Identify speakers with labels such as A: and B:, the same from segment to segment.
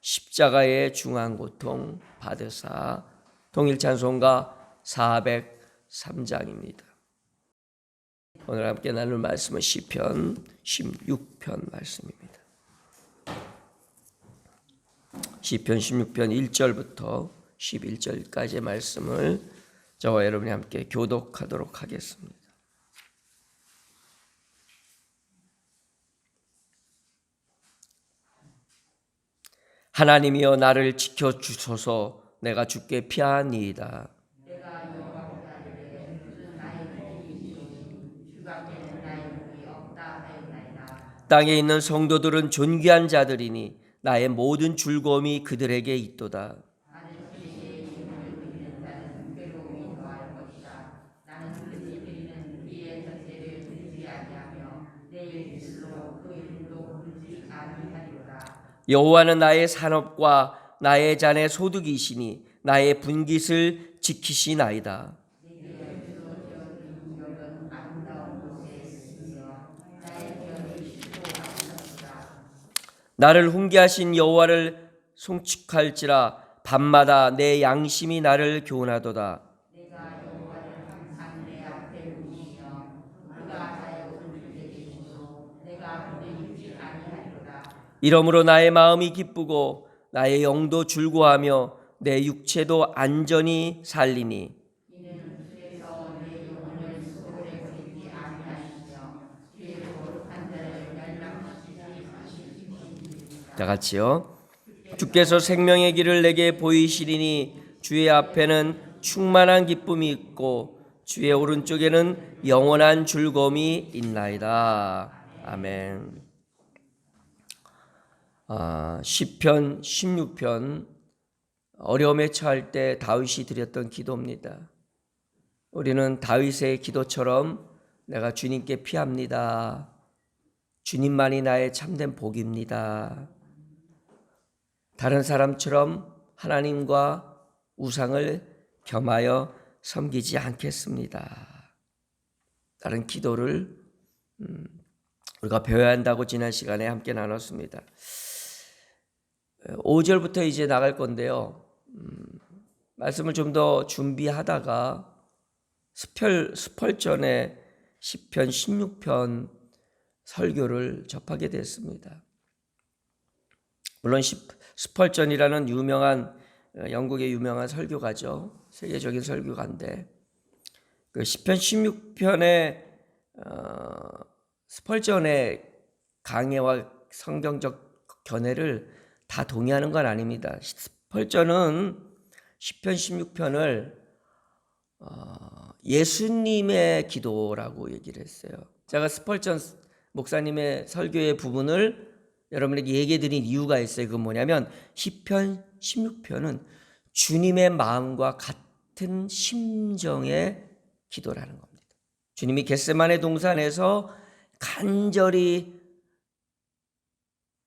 A: 십자가의 중한 고통 받으사 동일 찬송가 403장입니다. 오늘 함께 나눌 말씀은 시편 16편 말씀입니다. 시편 16편 1절부터 11절까지의 말씀을 저와 여러분이 함께 교독하도록 하겠습니다. 하나님이여 나를 지켜 주소서 내가 주께 피하니이다. 땅에 있는 성도들은 존귀한 자들이니 나의 모든 즐거움이 그들에게 있도다. 여호와는 나의 산업과 나의 잔의 소득이시니 나의 분깃을 지키시나이다. 나를 훈계하신 여호와를 송축할지라 밤마다 내 양심이 나를 교훈하도다. 이러므로 나의 마음이 기쁘고 나의 영도 즐거하며 내 육체도 안전히 살리니 다 같이요. 주께서 생명의 길을 내게 보이시리니 주의 앞에는 충만한 기쁨이 있고 주의 오른쪽에는 영원한 즐거움이 있나이다. 아멘. 아, 시편 16편 어려움에 처할 때 다윗이 드렸던 기도입니다. 우리는 다윗의 기도처럼 내가 주님께 피합니다. 주님만이 나의 참된 복입니다. 다른 사람처럼 하나님과 우상을 겸하여 섬기지 않겠습니다. 다른 기도를 음, 우리가 배워야 한다고 지난 시간에 함께 나눴습니다. 5절부터 이제 나갈 건데요. 음, 말씀을 좀 더 준비하다가 스펄, 스펄전에 10편, 16편 설교를 접하게 됐습니다. 물론 스펄전이라는 유명한 어, 영국의 유명한 설교가죠. 세계적인 설교가인데 그 10편 16편의 어, 스펄전의 강해와 성경적 견해를 다 동의하는 건 아닙니다. 스펄전은 10편 16편을 어, 예수님의 기도라고 얘기를 했어요. 제가 스펄전 목사님의 설교의 부분을 여러분에게 얘기해 드린 이유가 있어요. 그건 뭐냐면 10편, 16편은 주님의 마음과 같은 심정의 기도라는 겁니다. 주님이 겟세만의 동산에서 간절히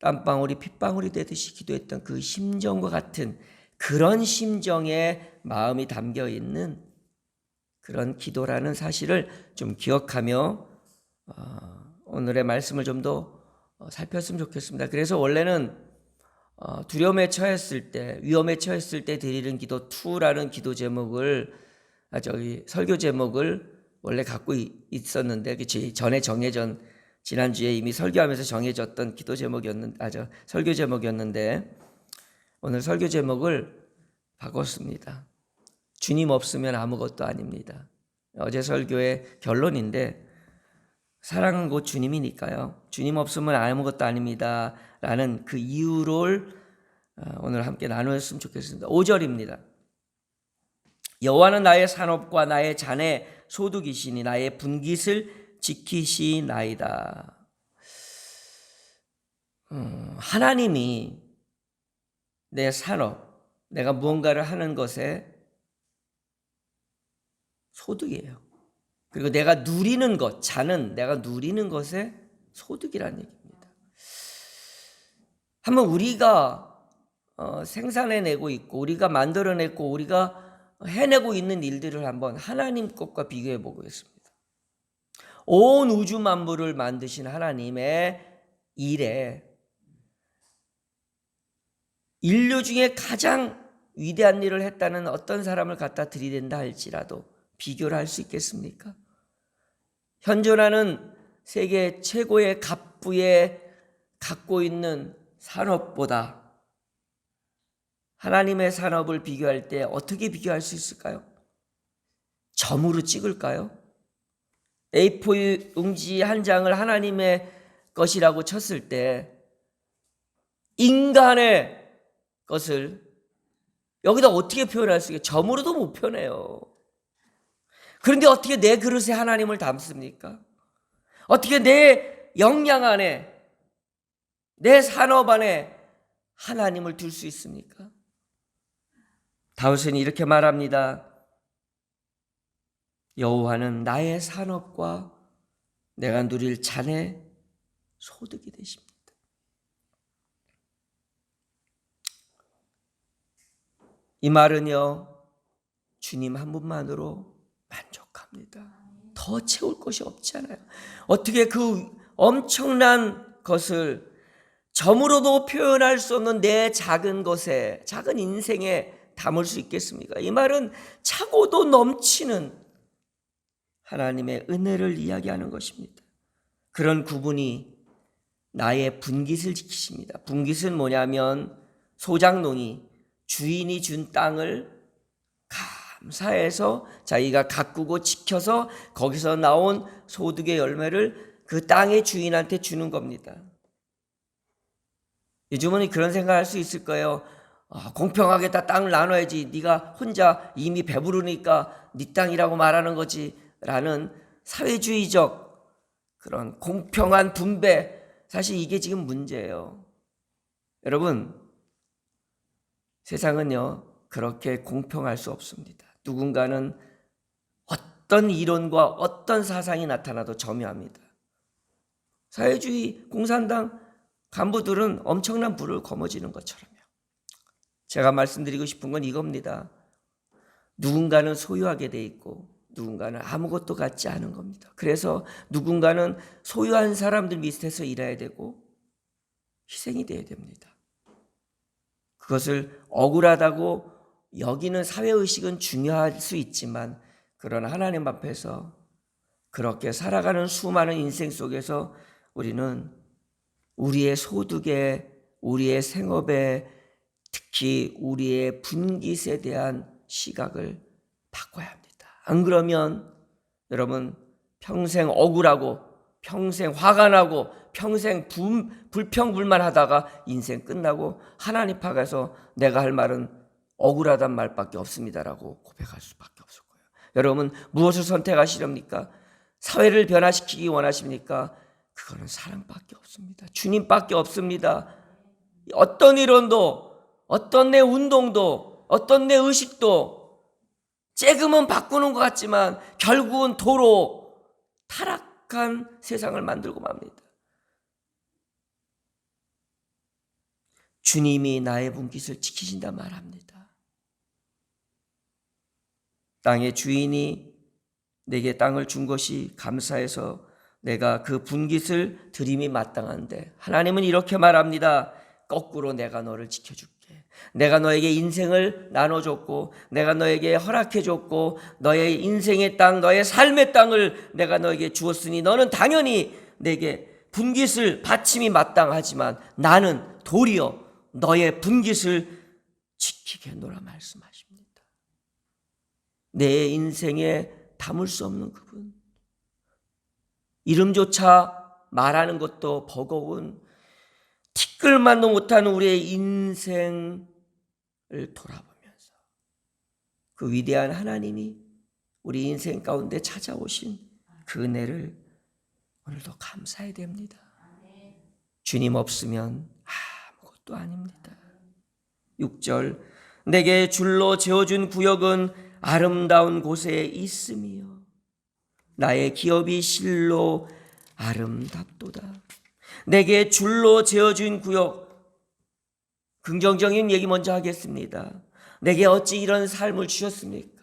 A: 땀방울이 핏방울이 되듯이 기도했던 그 심정과 같은 그런 심정의 마음이 담겨 있는 그런 기도라는 사실을 좀 기억하며 어, 오늘의 말씀을 좀 더 살폈으면 좋겠습니다. 그래서 원래는 어, 두려움에 처했을 때, 위험에 처했을 때 드리는 기도 2라는 기도 제목을 아, 저기 설교 제목을 원래 갖고 있었는데 그 전에 정해전 지난주에 이미 설교하면서 정해졌던 기도 제목이었는 아저 설교 제목이었는데 오늘 설교 제목을 바꿨습니다. 주님 없으면 아무것도 아닙니다. 어제 설교의 결론인데 사랑은 곧 주님이니까요. 주님 없으면 아무것도 아닙니다. 라는 그 이유를 어, 오늘 함께 나누었으면 좋겠습니다. 5절입니다. 여호와는 나의 산업과 나의 잔의 소득이시니 나의 분깃을 지키시나이다. 음, 하나님이 내 산업, 내가 무언가를 하는 것에 소득이에요. 그리고 내가 누리는 것, 자는 내가 누리는 것에 소득이라는 얘기입니다. 한번 우리가 어, 생산해내고 있고 우리가 만들어내고 우리가 해내고 있는 일들을 한번 하나님 것과 비교해 보겠습니다. 온 우주 만물을 만드신 하나님의 일에 인류 중에 가장 위대한 일을 했다는 어떤 사람을 갖다 들이댄다 할지라도 비교를 할 수 있겠습니까? 현존하는 세계 최고의 갑부에 갖고 있는 산업보다 하나님의 산업을 비교할 때 어떻게 비교할 수 있을까요? 점으로 찍을까요? A4 용지 한 장을 하나님의 것이라고 쳤을 때 인간의 것을 여기다 어떻게 표현할 수 있게 점으로도 못 표현해요. 그런데 어떻게 내 그릇에 하나님을 담습니까? 어떻게 내 역량 안에 내 산업 안에 하나님을 둘 수 있습니까? 다윗은 이렇게 말합니다. 여호와는 나의 산업과 내가 누릴 잔의 소득이 되십니다. 이 말은요, 주님 한 분만으로 만족합니다. 더 채울 것이 없잖아요. 어떻게 그 엄청난 것을 점으로도 표현할 수 없는 내 작은 것에, 작은 인생에 담을 수 있겠습니까? 이 말은 차고도 넘치는 하나님의 은혜를 이야기하는 것입니다. 그런 구분이 나의 분깃을 지키십니다. 분깃은 뭐냐면 소장농이 주인이 준 땅을 감사해서 자기가 가꾸고 지켜서 거기서 나온 소득의 열매를 그 땅의 주인한테 주는 겁니다. 요즘은 그런 생각할 수 있을 거예요. 아, 공평하게 다 땅을 나눠야지. 네가 혼자 이미 배부르니까 네 땅이라고 말하는 거지 라는 사회주의적 그런 공평한 분배 사실 이게 지금 문제예요. 여러분 세상은요 그렇게 공평할 수 없습니다. 누군가는 어떤 이론과 어떤 사상이 나타나도 점유합니다. 사회주의 공산당 간부들은 엄청난 부를 거머쥐는 것처럼요. 제가 말씀드리고 싶은 건 이겁니다. 누군가는 소유하게 돼 있고 누군가는 아무것도 갖지 않은 겁니다. 그래서 누군가는 소유한 사람들 밑에서 일해야 되고 희생이 돼야 됩니다. 그것을 억울하다고 여기는 사회의식은 중요할 수 있지만 그러나 하나님 앞에서 그렇게 살아가는 수많은 인생 속에서 우리는 우리의 소득에 우리의 생업에 특히 우리의 분깃에 대한 시각을 바꿔야 합니다. 안 그러면 여러분 평생 억울하고 평생 화가 나고 평생 불평불만 하다가 인생 끝나고 하나님 앞에서 내가 할 말은 억울하단 말밖에 없습니다라고 고백할 수밖에 없을 거예요. 여러분 무엇을 선택하시렵니까? 사회를 변화시키기 원하십니까? 그거는 사랑밖에 없습니다. 주님밖에 없습니다. 어떤 이론도 어떤 내 운동도 어떤 내 의식도 쬐금은 바꾸는 것 같지만 결국은 도로 타락한 세상을 만들고 맙니다. 주님이 나의 분깃을 지키신다 말합니다. 땅의 주인이 내게 땅을 준 것이 감사해서 내가 그 분깃을 드림이 마땅한데 하나님은 이렇게 말합니다. 거꾸로 내가 너를 지켜줄게. 내가 너에게 인생을 나눠줬고, 내가 너에게 허락해줬고, 너의 인생의 땅, 너의 삶의 땅을 내가 너에게 주었으니 너는 당연히 내게 분깃을 바침이 마땅하지만 나는 도리어 너의 분깃을 지키겠노라 말씀하십니다. 내 인생에 담을 수 없는 그분. 이름조차 말하는 것도 버거운 티끌만도 못하는 우리의 인생을 돌아보면서 그 위대한 하나님이 우리 인생 가운데 찾아오신 그 은혜를 오늘도 감사해야 됩니다. 주님 없으면 아무것도 아닙니다. 6절 내게 줄로 재어준 구역은 아름다운 곳에 있음이요 나의 기업이 실로 아름답도다. 내게 줄로 재어준 구역 긍정적인 얘기 먼저 하겠습니다. 내게 어찌 이런 삶을 주셨습니까?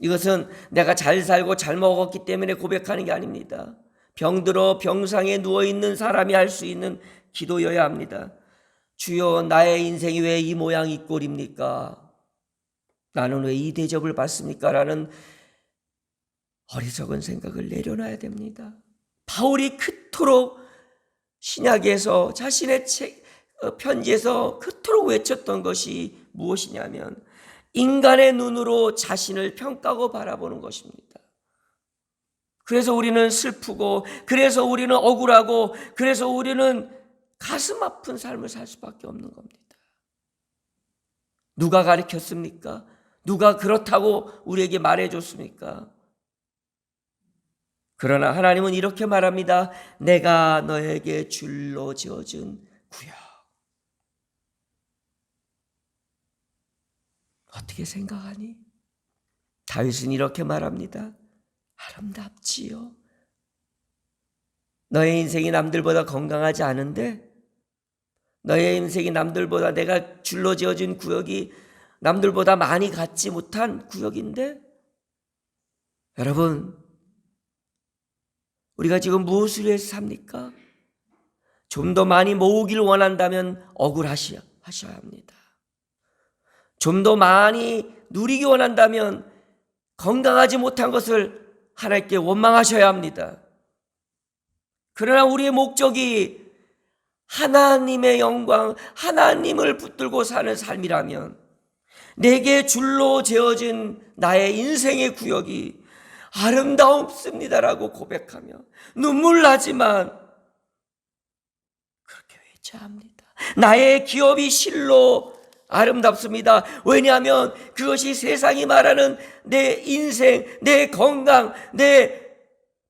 A: 이것은 내가 잘 살고 잘 먹었기 때문에 고백하는 게 아닙니다. 병들어 병상에 누워 있는 사람이 할 수 있는 기도여야 합니다. 주여 나의 인생이 왜 이 모양 이 꼴입니까? 나는 왜 이 대접을 받습니까? 라는 어리석은 생각을 내려놔야 됩니다. 바울이 그토록 신약에서 자신의 책, 어, 편지에서 그토록 외쳤던 것이 무엇이냐면 인간의 눈으로 자신을 평가하고 바라보는 것입니다. 그래서 우리는 슬프고, 그래서 우리는 억울하고, 그래서 우리는 가슴 아픈 삶을 살 수밖에 없는 겁니다. 누가 가르쳤습니까? 누가 그렇다고 우리에게 말해줬습니까? 그러나 하나님은 이렇게 말합니다. 내가 너에게 줄로 지어준 구역. 어떻게 생각하니? 다윗은 이렇게 말합니다. 아름답지요. 너의 인생이 남들보다 건강하지 않은데, 너의 인생이 남들보다 내가 줄로 지어준 구역이 남들보다 많이 갖지 못한 구역인데, 여러분, 우리가 지금 무엇을 위해서 삽니까? 좀 더 많이 모으길 원한다면 억울하셔야 합니다. 좀 더 많이 누리기 원한다면 건강하지 못한 것을 하나님께 원망하셔야 합니다. 그러나 우리의 목적이 하나님의 영광, 하나님을 붙들고 사는 삶이라면 내게 줄로 재어진 나의 인생의 구역이 아름다움습니다라고 고백하며 눈물 나지만 그렇게 외쳐야 합니다. 나의 기업이 실로 아름답습니다. 왜냐하면 그것이 세상이 말하는 내 인생, 내 건강, 내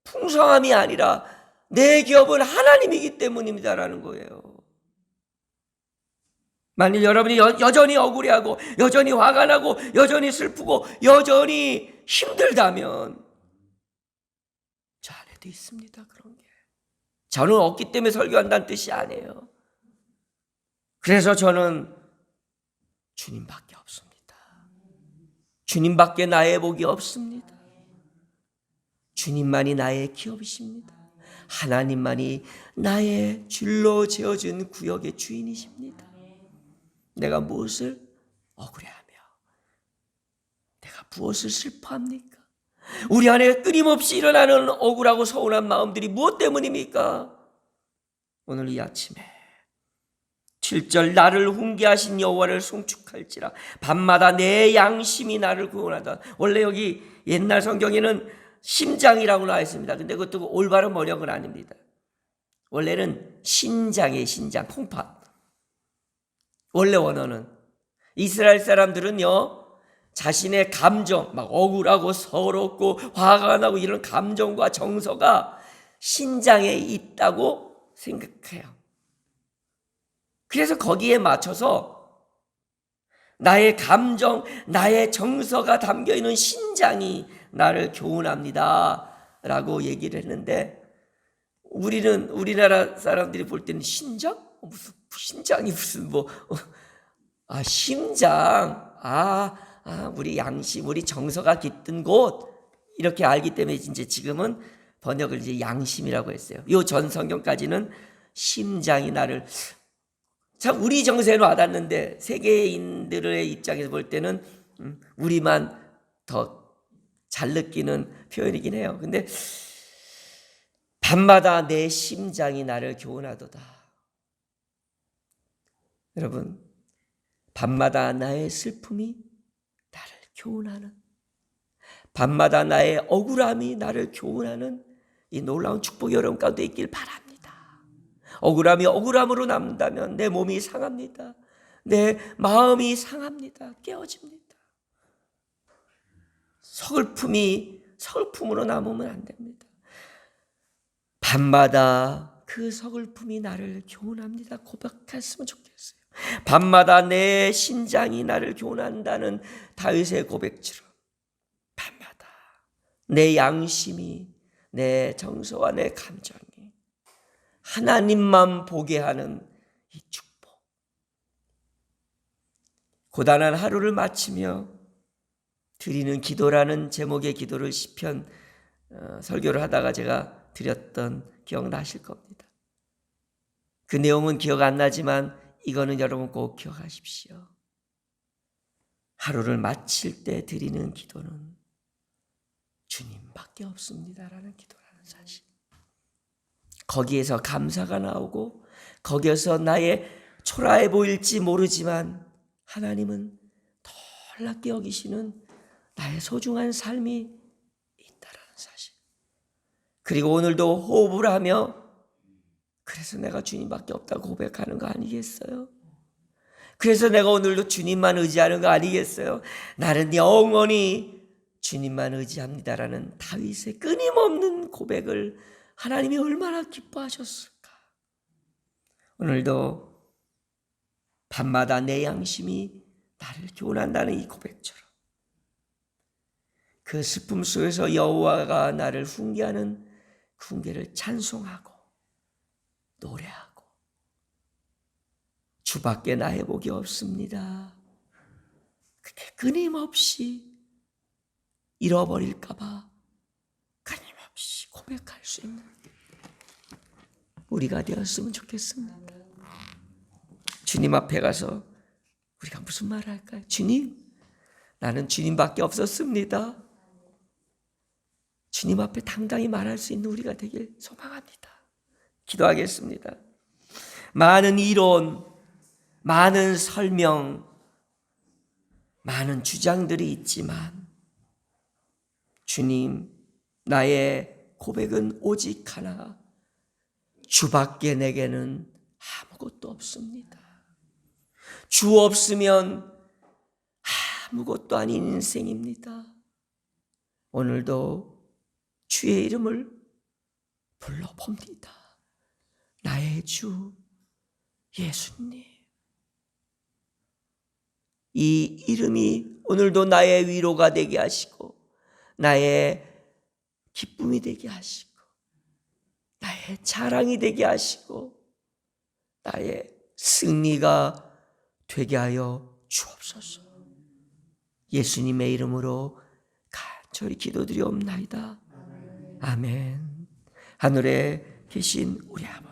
A: 풍성함이 아니라 내 기업은 하나님이기 때문입니다라는 거예요. 만일 여러분이 여, 여전히 억울해하고 여전히 화가 나고 여전히 슬프고 여전히 힘들다면 저 안에도 있습니다 그런 게. 저는 없기 때문에 설교한다는 뜻이 아니에요. 그래서 저는 주님밖에 없습니다. 주님밖에 나의 복이 없습니다. 주님만이 나의 기업이십니다. 하나님만이 나의 줄로 지어준 구역의 주인이십니다. 내가 무엇을 억울해하며 내가 무엇을 슬퍼합니까? 우리 안에 끊임없이 일어나는 억울하고 서운한 마음들이 무엇 때문입니까? 오늘 이 아침에 7절 나를 훈계하신 여호와를 송축할지라 밤마다 내 양심이 나를 구원하다. 원래 여기 옛날 성경에는 심장이라고 나와 있습니다. 근데 그것도 올바른 번역은 아닙니다. 원래는 신장의 신장, 콩팥. 원래 원어는 이스라엘 사람들은요 자신의 감정 막 억울하고 서럽고 화가 나고 이런 감정과 정서가 신장에 있다고 생각해요. 그래서 거기에 맞춰서 나의 감정, 나의 정서가 담겨 있는 신장이 나를 교훈합니다. 라고 얘기를 했는데 우리는 우리나라 사람들이 볼 때는 신장? 어, 무슨 신장이 무슨 뭐, 어, 아, 심장. 아, 아, 우리 양심, 우리 정서가 깃든 곳. 이렇게 알기 때문에 이제 지금은 번역을 이제 양심이라고 했어요. 요 전 성경까지는 심장이 나를 참 우리 정서에 와닿는데 세계인들의 입장에서 볼 때는 음, 우리만 더 잘 느끼는 표현이긴 해요. 근데 밤마다 내 심장이 나를 교훈하도다. 여러분, 밤마다 나의 슬픔이 교훈하는 밤마다 나의 억울함이 나를 교훈하는 이 놀라운 축복이 여러분 가운데 있길 바랍니다. 억울함이 억울함으로 남다면 내 몸이 상합니다. 내 마음이 상합니다. 깨어집니다. 서글픔이 서글픔으로 남으면 안 됩니다. 밤마다 그 서글픔이 나를 교훈합니다. 고백했으면 좋겠어요. 밤마다 내 심장이 나를 교훈한다는 다윗의 고백처럼 밤마다 내 양심이 내 정서와 내 감정이 하나님만 보게 하는 이 축복. 고단한 하루를 마치며 드리는 기도라는 제목의 기도를 시편 어, 설교를 하다가 제가 드렸던 기억 나실 겁니다. 그 내용은 기억 안 나지만 이거는 여러분 꼭 기억하십시오. 하루를 마칠 때 드리는 기도는 주님밖에 없습니다라는 기도라는 사실. 거기에서 감사가 나오고 거기에서 나의 초라해 보일지 모르지만 하나님은 놀랍게 여기시는 나의 소중한 삶이 있다라는 사실. 그리고 오늘도 호흡을 하며 그래서 내가 주님밖에 없다고 고백하는 거 아니겠어요? 그래서 내가 오늘도 주님만 의지하는 거 아니겠어요? 나는 영원히 주님만 의지합니다라는 다윗의 끊임없는 고백을 하나님이 얼마나 기뻐하셨을까? 오늘도 밤마다 내 양심이 나를 교훈한다는 이 고백처럼 그 슬픔 속에서 여호와가 나를 훈계하는 그 훈계를 찬송하고 노래하고 주밖에 나의 복이 없습니다. 그게 끊임없이 잃어버릴까봐 끊임없이 고백할 수 있는 우리가 되었으면 좋겠습니다. 주님 앞에 가서 우리가 무슨 말 할까요? 주님, 나는 주님밖에 없었습니다. 주님 앞에 당당히 말할 수 있는 우리가 되길 소망합니다. 기도하겠습니다. 많은 이론, 많은 설명, 많은 주장들이 있지만 주님, 나의 고백은 오직 하나. 주밖에 내게는 아무것도 없습니다. 주 없으면 아무것도 아닌 인생입니다. 오늘도 주의 이름을 불러봅니다. 나의 주 예수님. 이 이름이 오늘도 나의 위로가 되게 하시고 나의 기쁨이 되게 하시고 나의 자랑이 되게 하시고 나의 승리가 되게 하여 주옵소서. 예수님의 이름으로 간절히 기도드리옵나이다. 아멘. 하늘에 계신 우리 아버지,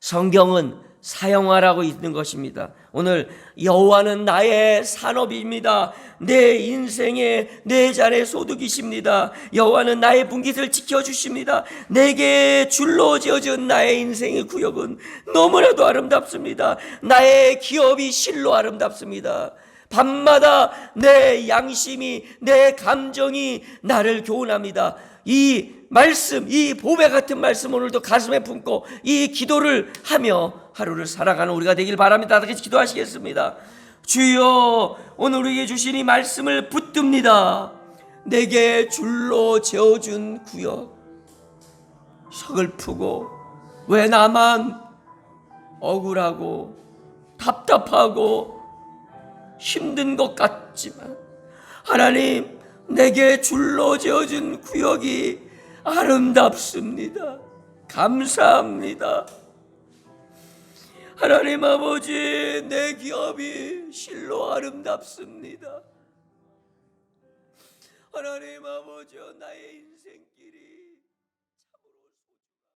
A: 성경은 사용하라고 있는 것입니다. 오늘 여호와는 나의 산업입니다. 내 인생의 내 잔의 소득이십니다. 여호와는 나의 분깃을 지켜 주십니다. 내게 줄로 지어진 나의 인생의 구역은 너무나도 아름답습니다. 나의 기업이 실로 아름답습니다. 밤마다 내 양심이 내 감정이 나를 교훈합니다. 이 말씀, 이 보배 같은 말씀 오늘도 가슴에 품고 이 기도를 하며 하루를 살아가는 우리가 되길 바랍니다. 다 같이 기도하시겠습니다. 주여, 오늘 우리에게 주신 이 말씀을 붙듭니다. 내게 줄로 재어준 구역. 서글프고, 왜 나만 억울하고, 답답하고, 힘든 것 같지만, 하나님, 내게 줄로 지어준 구역이 아름답습니다. 감사합니다. 하나님 아버지 내 기업이 실로 아름답습니다. 하나님 아버지 나의